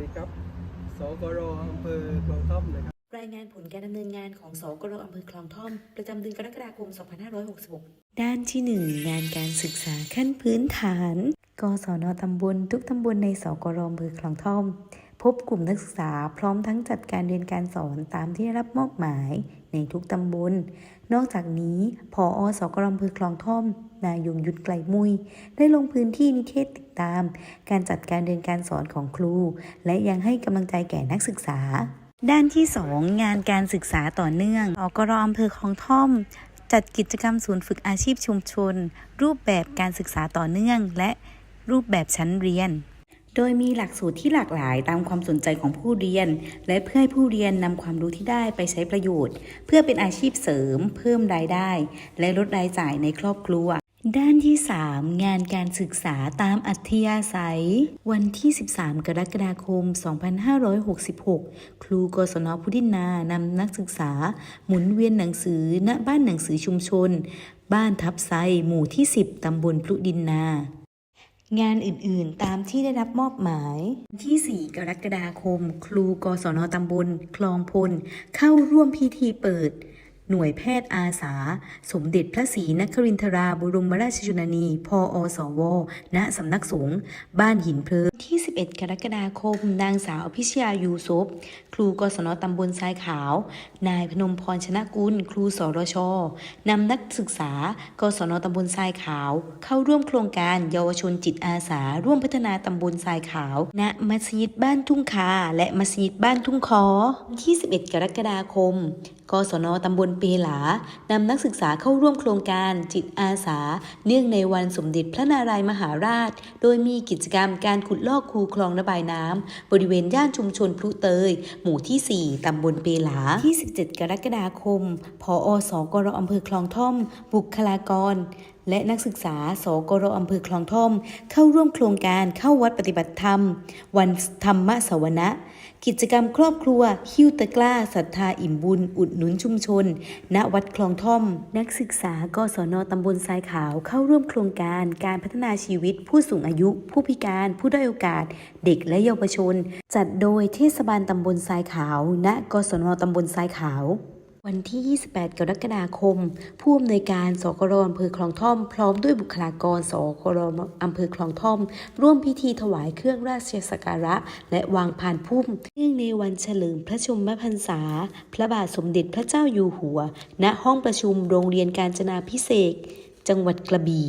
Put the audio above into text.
ดีครับ สกรอำเภอคลองท่อมนะครับ รายงานผลการดำเนินงานของสกรอำเภอคลองท่อม ประจำเดือนกรกฎาคม 2566 ด้านที่ 1 งานการศึกษาขั้นพื้นฐาน กศนตำบลทุกตำบลในสกรอำเภอคลองท่อม พบกลุ่มนักศึกษาพร้อมทั้งจัดการเรียนการสอนตามที่ได้รับมอบหมายในทุกตำบล นอกจากนี้พออสกรอำเภอคลองท่อม นายยงยุทธไกลมุย ได้ลงพื้นที่นิเทศติดตาม การจัดการเรียนการสอนของครู และยังให้กำลังใจแก่นักศึกษา ด้านที่ 2 งานการศึกษาต่อเนื่องอกรอำเภอคลองท่อม จัดกิจกรรมศูนย์ฝึกอาชีพชุมชน รูปแบบการศึกษาต่อเนื่อง และรูปแบบชั้นเรียนโดยมีหลักสูตรที่หลากหลายตามความสนใจของผู้เรียน และเพื่อให้ผู้เรียนนำความรู้ที่ได้ไปใช้ประโยชน์ เพื่อเป็นอาชีพเสริม เพิ่มรายได้ และลดรายจ่ายในครอบครัว ด้านที่ 3 งานการศึกษาตามอัธยาศัย วันที่ 13 กรกฎาคม 2566 ครูกศนพุทธินานำนักศึกษา หมุนเวียนหนังสือณบ้านหนังสือชุมชน บ้านทับไซหมู่ที่ 10 ตำบลพลุดินนา งานอื่นๆตามที่ได้รับมอบหมาย ที่ 4 กรกฎาคม ครูกศนตำบล คลองพล เข้าร่วมพิธีเปิด หน่วยแพทย์อาสา สมเด็จพระศรีนครินทราบรมราชชนนี พออสว ณ สำนักสงฆ์บ้านหินเพลิงที่ 11 กรกฎาคม นางสาวพิชยายูซบครูกศนตำบลทรายขาว นายพนมพรชนะกุล ครูสรชนำนักศึกษากศนตำบลทรายขาว เข้าร่วมโครงการเยาวชนจิตอาสา ร่วมพัฒนาตำบลทรายขาว ณ มัสยิดบ้านทุ่งคา และมัสยิดบ้านทุ่งคอที่11กรกฎาคม กศนตำบลเปหลานำนักศึกษาเข้าร่วมโครงการจิตอาสา เนื่องในวันสมเด็จพระนารายมหาราช โดยมีกิจกรรมการขุดลอกคูคลองระบายน้ำบริเวณย่านชุมชนพลุเตย หมู่ที่ 4ตำบลเปหลาที่ 17 กรกฎาคม พออสกรอำเภอคลองท่อม บุคลากรและนักศึกษาสกรอำเภอคลองท่อม เข้าร่วมโครงการเข้าวัดปฏิบัติธรรม วันธรรมสวนะ กิจกรรมครอบครัวฮิ้วตะกล้าศรัทธาอิ่มบุญ อุดหนุนชุมชน ณวัดคลองท่อม นักศึกษากศนตำบลทรายขาวเข้าร่วมโครงการการพัฒนาชีวิต ผู้สูงอายุ ผู้พิการ ผู้ด้อยโอกาส เด็กและเยาวชน จัดโดยเทศบาลตำบลทรายขาว ณกศนตำบลทรายขาว วันที่ 28 กรกฎาคม ผู้อำนวยการสกรอำเภอคลองท่อม พร้อมด้วยบุคลากรสกรอำเภอคลองท่อม ร่วมพิธีถวายเครื่องราชสักการะ และวางพานพุ่มเนื่องในวันเฉลิมพระชนมพรรษา พระบาทสมเด็จพระเจ้าอยู่หัว ณห้องประชุมโรงเรียนการจนาพิเศษ จังหวัดกระบี่